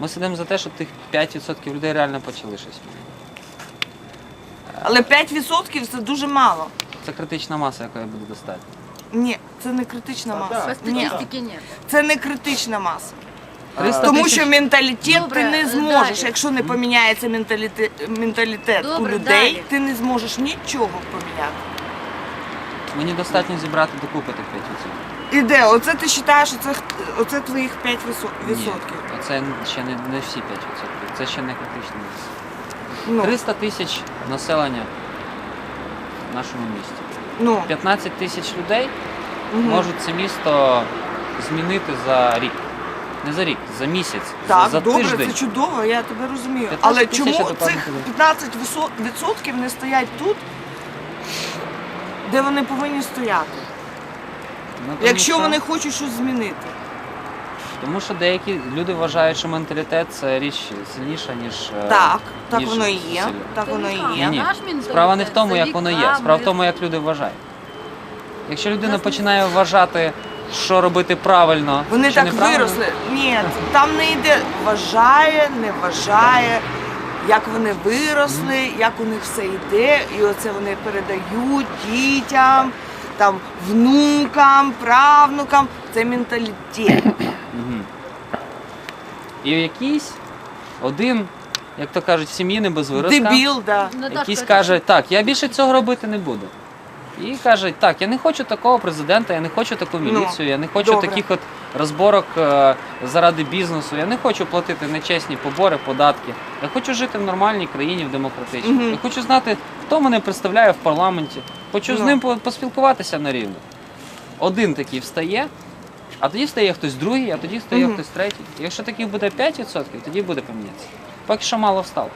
Ми сидимо за те, щоб тих 5% людей реально почали щось. Але 5% це дуже мало. Це критична маса, якої буде достатньо. Ні, це не критична маса. Ні, це не критична маса. 300 Тому тисяч- що менталітет Добре, ти не зможеш. далі. Якщо не поміняється менталітет, менталітет у Добре, людей, далі. ти не зможеш нічого поміняти. Мені достатньо зібрати докупи тих 5%. І де? Оце ти вважаєш, оце, оце твоїх 5%. Ні, відсотків. Це ще не, не всі 5%. Це ще не критична маса. Ну, 300 тисяч населення в нашому місті. ну, 15 тисяч людей мгм. можуть це місто змінити за рік. Не за рік, за місяць, Так, за, за добре, тиждень. це чудово, я тебе розумію. 15 Але тисяч чому цих людей. 15% не стоять тут, де вони повинні стояти? Ну, тому Якщо що- вони хочуть щось змінити. Тому що деякі люди вважають, що менталітет це річ сильніша, ніж. е, Так, так ніж воно і є. сила. Так воно і є. ні. Наш менталітет Справа не в тому, як воно є. віками. Справа в тому, як люди вважають. Якщо людина починає вважати, що робити правильно, Вони що так неправильно, виросли. Ні, там не йде вважає, не вважає, як вони виросли, як у них все йде, і оце вони передають дітям, там, внукам, правнукам. Це менталітет. І якийсь один, як то кажуть, в сім'ї не без виразка, Дебіл, да. Якийсь каже, так, я більше цього робити не буду. І каже, так, я не хочу такого президента, я не хочу таку міліцію, я не хочу Ну, добре. таких от розборок е, заради бізнесу, я не хочу платити нечесні побори, податки. Я хочу жити в нормальній країні, в демократичній. Мгм. Я хочу знати, хто мене представляє в парламенті. Хочу з Ну. ним по- поспілкуватися на рівні. Один такий встає, а тоді стає хтось другий, а тоді стає хтось третій. Якщо таких буде 5%, тоді буде помінятися. Поки що мало встало.